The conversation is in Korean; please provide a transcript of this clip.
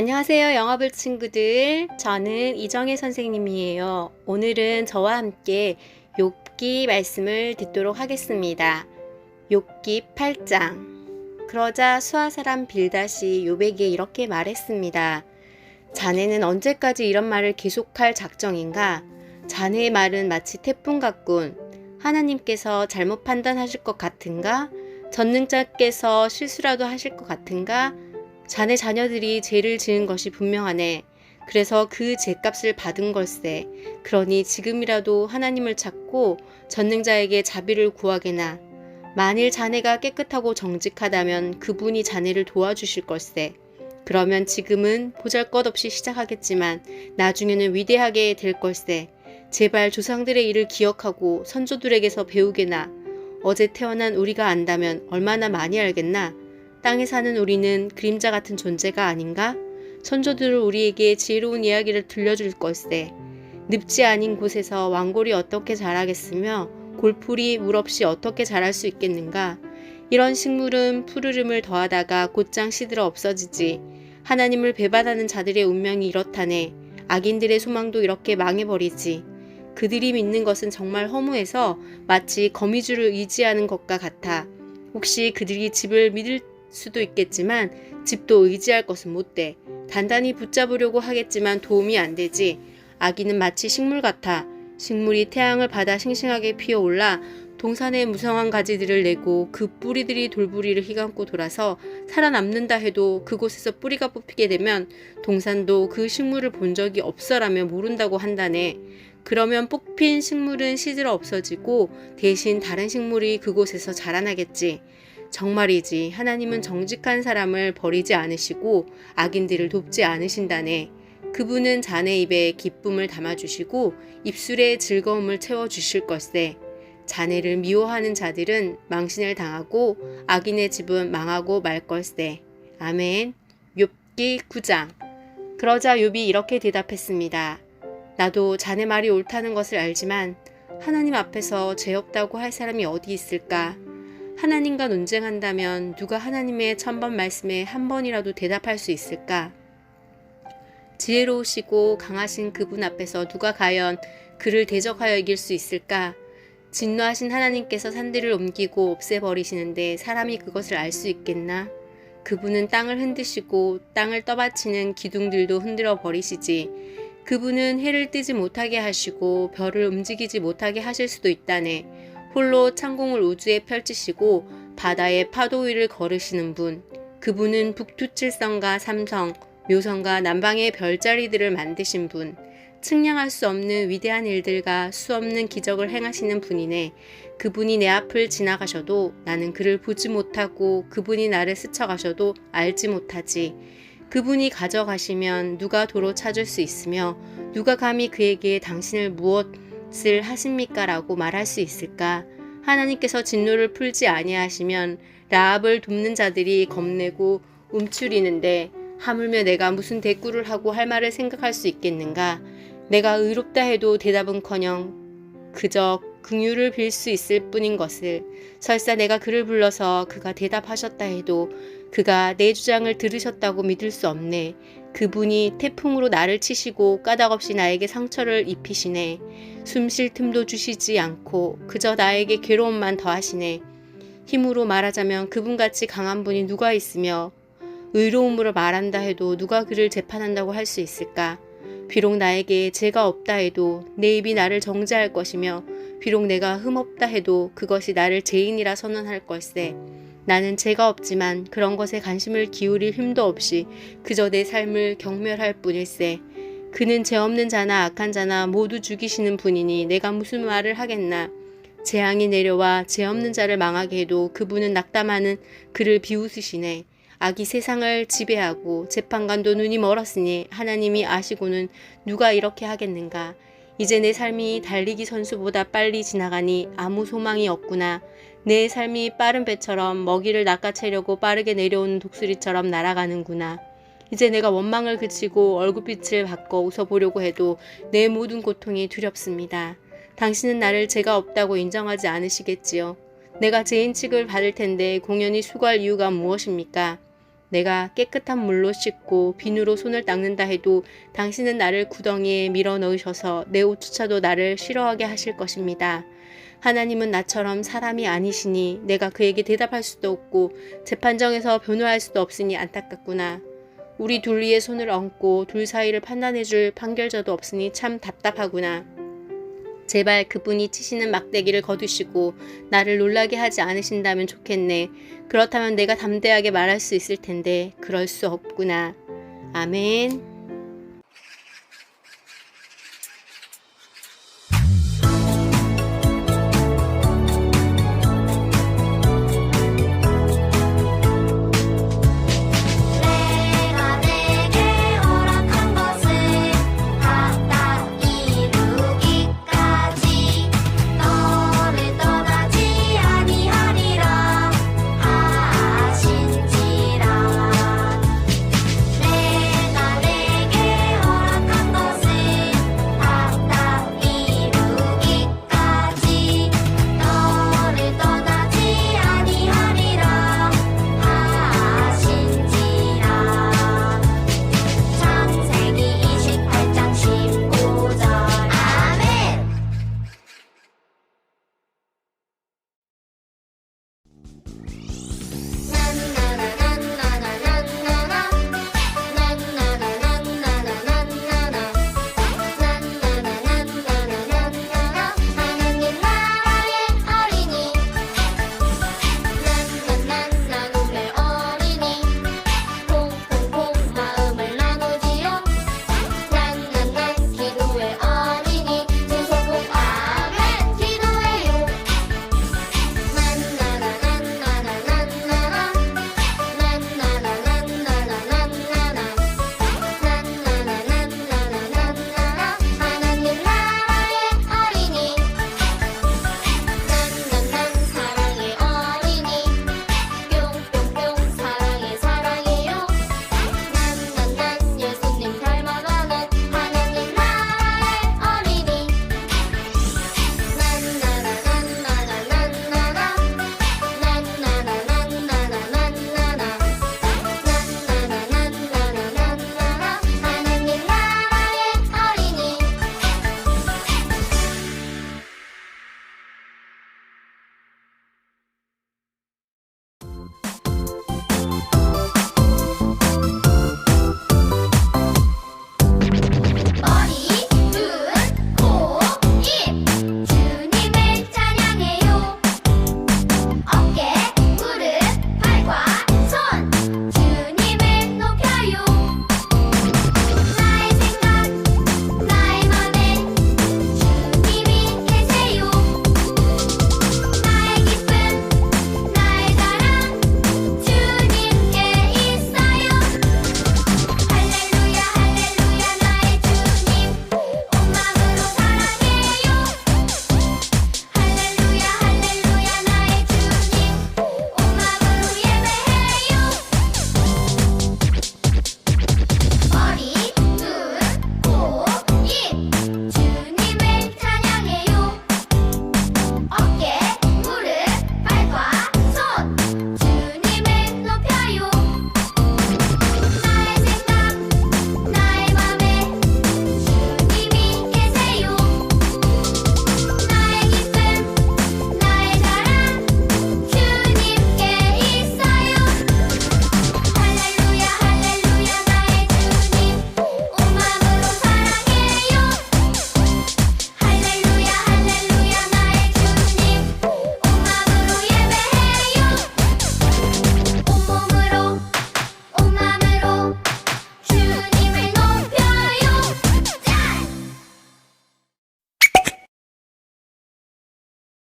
안녕하세요, 영어볼 친구들. 저는 이정혜 선생님이에요. 오늘은 저와 함께 욥기 말씀을 듣도록 하겠습니다. 욥기 8장. 그러자 수아 사람 빌닷이 욥에게 이렇게 말했습니다. 자네는 언제까지 이런 말을 계속할 작정인가? 자네의 말은 마치 태풍 같군. 하나님께서 잘못 판단하실 것 같은가? 전능자께서 실수라도 하실 것 같은가? 자네 자녀들이 죄를 지은 것이 분명하네. 그래서 그 죄값을 받은 걸세. 그러니 지금이라도 하나님을 찾고 전능자에게 자비를 구하게나. 만일 자네가 깨끗하고 정직하다면 그분이 자네를 도와주실 걸세. 그러면 지금은 보잘 것 없이 시작하겠지만 나중에는 위대하게 될 걸세. 제발 조상들의 일을 기억하고 선조들에게서 배우게나. 어제 태어난 우리가 안다면 얼마나 많이 알겠나? 땅에 사는 우리는 그림자 같은 존재가 아닌가? 선조들은 우리에게 지혜로운 이야기를 들려줄 걸세. 늪지 아닌 곳에서 왕골이 어떻게 자라겠으며 골풀이 물 없이 어떻게 자랄 수 있겠는가? 이런 식물은 푸르름을 더하다가 곧장 시들어 없어지지. 하나님을 배반하는 자들의 운명이 이렇다네. 악인들의 소망도 이렇게 망해버리지. 그들이 믿는 것은 정말 허무해서 마치 거미줄을 의지하는 것과 같아. 혹시 그들이 집을 믿을 수도 있겠지만 집도 의지할 것은 못 돼. 단단히 붙잡으려고 하겠지만 도움이 안 되지. 아기는 마치 식물 같아. 식물이 태양을 받아 싱싱하게 피어올라 동산의 무성한 가지들을 내고 그 뿌리들이 돌부리를 휘감고 돌아서 살아남는다 해도 그곳에서 뿌리가 뽑히게 되면 동산도 그 식물을 본 적이 없어라며 모른다고 한다네. 그러면 뽑힌 식물은 시들어 없어지고 대신 다른 식물이 그곳에서 자라나겠지. 정말이지 하나님은 정직한 사람을 버리지 않으시고 악인들을 돕지 않으신다네. 그분은 자네 입에 기쁨을 담아주시고 입술에 즐거움을 채워주실 것세. 자네를 미워하는 자들은 망신을 당하고 악인의 집은 망하고 말 걸세. 아멘. 욥기 9장. 그러자 욥이 이렇게 대답했습니다. 나도 자네 말이 옳다는 것을 알지만 하나님 앞에서 죄 없다고 할 사람이 어디 있을까? 하나님과 논쟁한다면 누가 하나님의 천번 말씀에 한 번이라도 대답할 수 있을까? 지혜로우시고 강하신 그분 앞에서 누가 과연 그를 대적하여 이길 수 있을까? 진노하신 하나님께서 산들을 옮기고 없애버리시는데 사람이 그것을 알 수 있겠나? 그분은 땅을 흔드시고 땅을 떠받치는 기둥들도 흔들어 버리시지. 그분은 해를 뜨지 못하게 하시고 별을 움직이지 못하게 하실 수도 있다네. 홀로 창공을 우주에 펼치시고 바다의 파도 위를 걸으시는 분. 그분은 북두칠성과 삼성, 묘성과 남방의 별자리들을 만드신 분. 측량할 수 없는 위대한 일들과 수 없는 기적을 행하시는 분이네. 그분이 내 앞을 지나가셔도 나는 그를 보지 못하고 그분이 나를 스쳐가셔도 알지 못하지. 그분이 가져가시면 누가 도로 찾을 수 있으며 누가 감히 그에게 당신을 무엇 을 하십니까? 라고 말할 수 있을까? 하나님께서 진노를 풀지 아니하시면 라합을 돕는 자들이 겁내고 움츠리는데 하물며 내가 무슨 대꾸를 하고 할 말을 생각할 수 있겠는가? 내가 의롭다 해도 대답은커녕 그저 긍휼을 빌 수 있을 뿐인 것을 설사 내가 그를 불러서 그가 대답하셨다 해도 그가 내 주장을 들으셨다고 믿을 수 없네. 그분이 태풍으로 나를 치시고 까닭없이 나에게 상처를 입히시네. 숨 쉴 틈도 주시지 않고 그저 나에게 괴로움만 더하시네. 힘으로 말하자면 그분같이 강한 분이 누가 있으며 의로움으로 말한다 해도 누가 그를 재판한다고 할 수 있을까? 비록 나에게 죄가 없다 해도 내 입이 나를 정죄할 것이며 비록 내가 흠없다 해도 그것이 나를 죄인이라 선언할 걸세. 나는 죄가 없지만 그런 것에 관심을 기울일 힘도 없이 그저 내 삶을 경멸할 뿐일세. 그는 죄 없는 자나 악한 자나 모두 죽이시는 분이니 내가 무슨 말을 하겠나. 재앙이 내려와 죄 없는 자를 망하게 해도 그분은 낙담하는 그를 비웃으시네. 악이 세상을 지배하고 재판관도 눈이 멀었으니 하나님이 아시고는 누가 이렇게 하겠는가. 이제 내 삶이 달리기 선수보다 빨리 지나가니 아무 소망이 없구나. 내 삶이 빠른 배처럼 먹이를 낚아채려고 빠르게 내려오는 독수리처럼 날아가는구나. 이제 내가 원망을 그치고 얼굴빛을 바꿔 웃어보려고 해도 내 모든 고통이 두렵습니다. 당신은 나를 죄가 없다고 인정하지 않으시겠지요. 내가 죄인 취급을 받을 텐데 공연히 수고할 이유가 무엇입니까? 내가 깨끗한 물로 씻고 비누로 손을 닦는다 해도 당신은 나를 구덩이에 밀어 넣으셔서 내 옷조차도 나를 싫어하게 하실 것입니다. 하나님은 나처럼 사람이 아니시니 내가 그에게 대답할 수도 없고 재판정에서 변호할 수도 없으니 안타깝구나. 우리 둘 위에 손을 얹고 둘 사이를 판단해 줄 판결자도 없으니 참 답답하구나. 제발 그분이 치시는 막대기를 거두시고 나를 놀라게 하지 않으신다면 좋겠네. 그렇다면 내가 담대하게 말할 수 있을 텐데 그럴 수 없구나. 아멘.